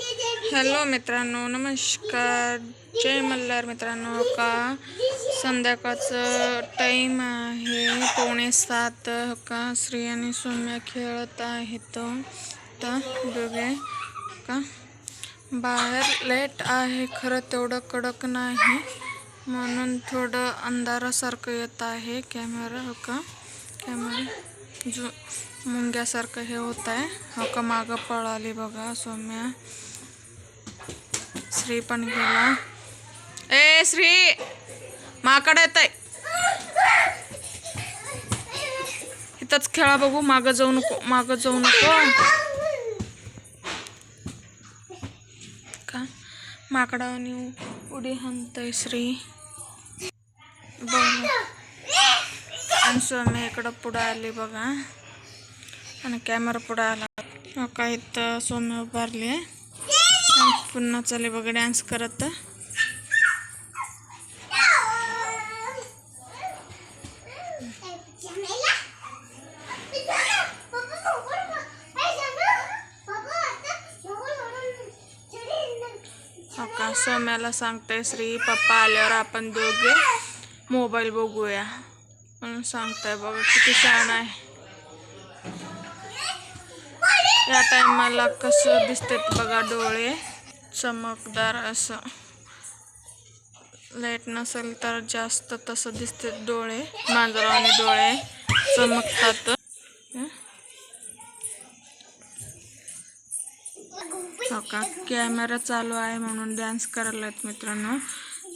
Hello मित्रांनो नमस्कार. जय मल्हार मित्रांनो. का संध्याकाळचं टाईम आहे. पावणे सात का? श्री आणि सौम्या खेळत आहेत. तर दोघे का? बाहेर लेट आहे. खरं तेवढं कडक नाही. म्हणून थोडं अंधारासारखं येत आहे. कॅमेरा हो का? कॅमेरा जो मुंग्यासारखं हे होत आहे हो का मागं पळाली बघा सौम्या. श्री पण गेला. ए श्री! माकडं येत आहे इथंच खेळा बघू मागं जाऊ नको मागं जाऊ नको. का? माकडावानी उडी हाणतय श्री. बघ फ्रेंड्स सौम्या इकडं पुढं आली बघा. आणि कॅमेरा पुढं आला. हो का इथं सौम्य उभारली. आहे पुन्हा चाले बघा डान्स करत. हो का सौम्याला सांगते श्री पप्पा आल्यावर आपण दोघे मोबाईल बघूया. म्हणून सांगताय बघा किती छान आहे. या टायमाला कसं दिसतात बघा डोळे चमकदार असं. लाइट नसेल तर जास्त तसं दिसते डोळे मांजरावाने डोळे चमकतात. हो का? कॅमेरा चालू आहे म्हणून डान्स करायला आहेत मित्रांनो.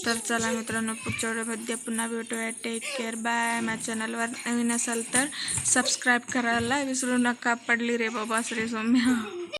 तर चला मित्रांनो पुढच्या व्हिडिओमध्ये पुन्हा भेटूया. टेक केअर बाय माझ्या चॅनलवर नवीन असाल तर सबस्क्राईब करायला विसरू नका. पडली रे बाबा श्री सौम्या.